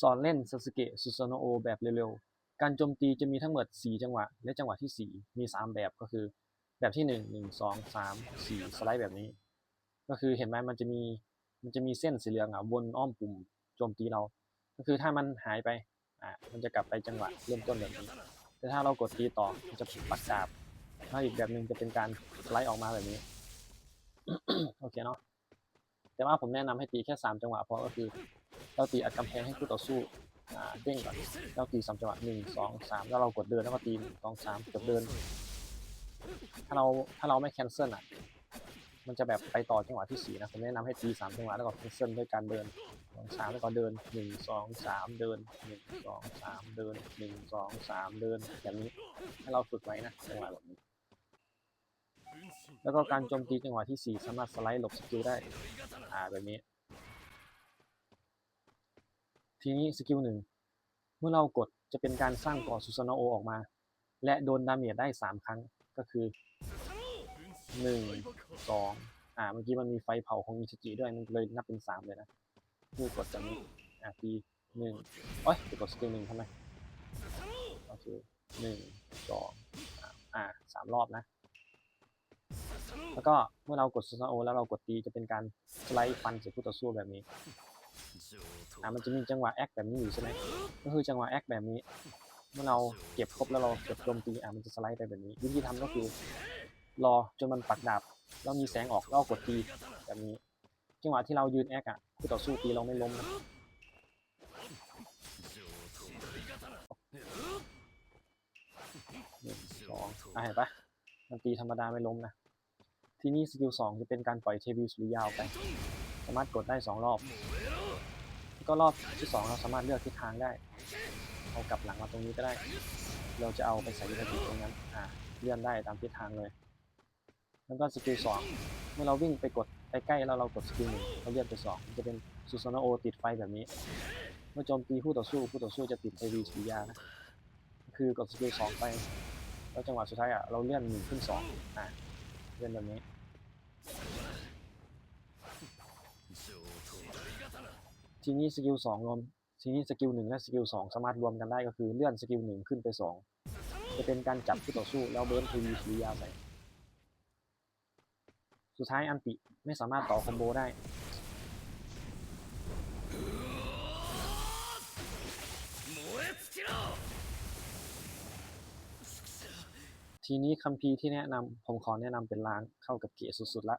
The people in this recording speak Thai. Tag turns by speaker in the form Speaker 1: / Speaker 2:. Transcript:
Speaker 1: สอนเล่นซาสึเกะซูซานโอแบบเร็วๆ การโจมตีจะมีทั้งหมด 4 จังหวะ และจังหวะที่ 4 มี 3 แบบก็คือแบบที่ 1 1 2 3 4 สไลด์แบบนี้ ก็คือเห็นไหมมันจะมีมันจะมีเส้นสีเหลืองอะวนอ้อมปุ่มโจมตีเรา ก็คือถ้ามันหายไปอะมันจะกลับไปจังหวะเริ่มต้นแบบนี้ แต่ถ้าเรากดตีต่อมันจะปักดาบถ้าอีกแบบหนึ่งจะเป็นการสไลด์ออกมาแบบนี้โอเคเนาะแต่ว่าผมแนะนำให้ตีแค่ 3 จังหวะพอก็คือ เราตีอัดกำแพงให้คู่ต่อสู้เด้งก่อนเราตีสามจังหวะหนึ่งสองสามแล้วเรากดเดินแล้วก็ตีหนึ่งสองสามกดเดิน ถ้าเราถ้าเราไม่แคนเซิลอะ มันจะแบบไปต่อจังหวะที่สี่นะผมแนะนำให้ตีสามจังหวะแล้วก็แคนเซิลด้วยการเดินสองสามแล้วก็เดินหนึ่งสองสามเดินหนึ่งสองสามเดินหนึ่งสองสามเดินแบบนี้ให้เราฝึกไว้นะจังหวะแบบนี้แล้วก็การโจมตีจังหวะที่สี่สามารถสไลด์หลบสกิลได้ อ่าแบบนี้ ทีนี้สกิลหนึ่งเมื่อเรากดจะเป็นการสร้างเกาะซูซานโอออกมา และโดนดาเมจได้สามครั้งก็คือหนึ่งสองอ่าเมื่อกี้มันมีไฟเผาของอิชิจิด้วยมันเลยนับเป็นสามเลยนะคือกดจากนี้อ่าทีหนึ่งโอ้ยกดสกิลหนึ่งทำไมโอเคหนึ่งสองอ่าสามรอบนะ แล้วก็เมื่อเรากดซูซานโอแล้วเรากดตีจะเป็นการสไลด์ฟันใส่คู่ต่อสู้แบบนี้ อ่ามันจะมีจังหวะแอคแบบนี้อยู่ใช่ไหมก็คือจังหวะแอคแบบนี้ เมื่อเราเก็บครบแล้วเราเก็บโจมตีอ่ามันจะสไลด์ไปแบบนี้ วิธีทำก็คือ รอจนมันปักดาบแล้วมีแสงออกแล้วกดตีแบบนี้ จังหวะที่เรายืนแอคอะคู่ต่อสู้ตีเราไม่ล้มนะหนึ่งสองอะเห็นปะมันตีธรรมดาไม่ล้มนะ ที่นี่สกิลสองจะเป็นการปล่อยเทวิสุริยาวไป สามารถกดได้สองรอบ ก็รอบที่สองเราสามารถเลือกทิศทางได้ เอากลับหลังมาตรงนี้ก็ได้ เราจะเอาไปใส่ยูนิตตรงนั้น อ่า เลื่อนได้ตามทิศทางเลย แล้วก็สกิลสองเมื่อเราวิ่งไปกดไปใกล้แล้วเรากดสกิลหนึ่งเราเลื่อนไปสองมันจะเป็นซูซานโอติดไฟแบบนี้ เมื่อโจมตีคู่ต่อสู้คู่ต่อสู้จะติดเทวีสุริยานะ คือกดสกิลสองไป แล้วจังหวะสุดท้ายอะเราเลื่อนหนึ่งขึ้นสองอ่าเลื่อนแบบนี้ ทีนี้สกิลสองรวมทีนี้สกิลหนึ่งและสกิลสองสามารถรวมกันได้ก็คือเลื่อนสกิลหนึ่งขึ้นไปสองจะเป็นการจับคู่ต่อสู้แล้วเบิร์นทีวีสุริยาใส่ สุดท้ายอันติไม่สามารถต่อคอมโบได้ ทีนี้คัมภีร์ที่แนะนำผมขอแนะนำเป็นล้างเข้ากับเกียสุดๆละ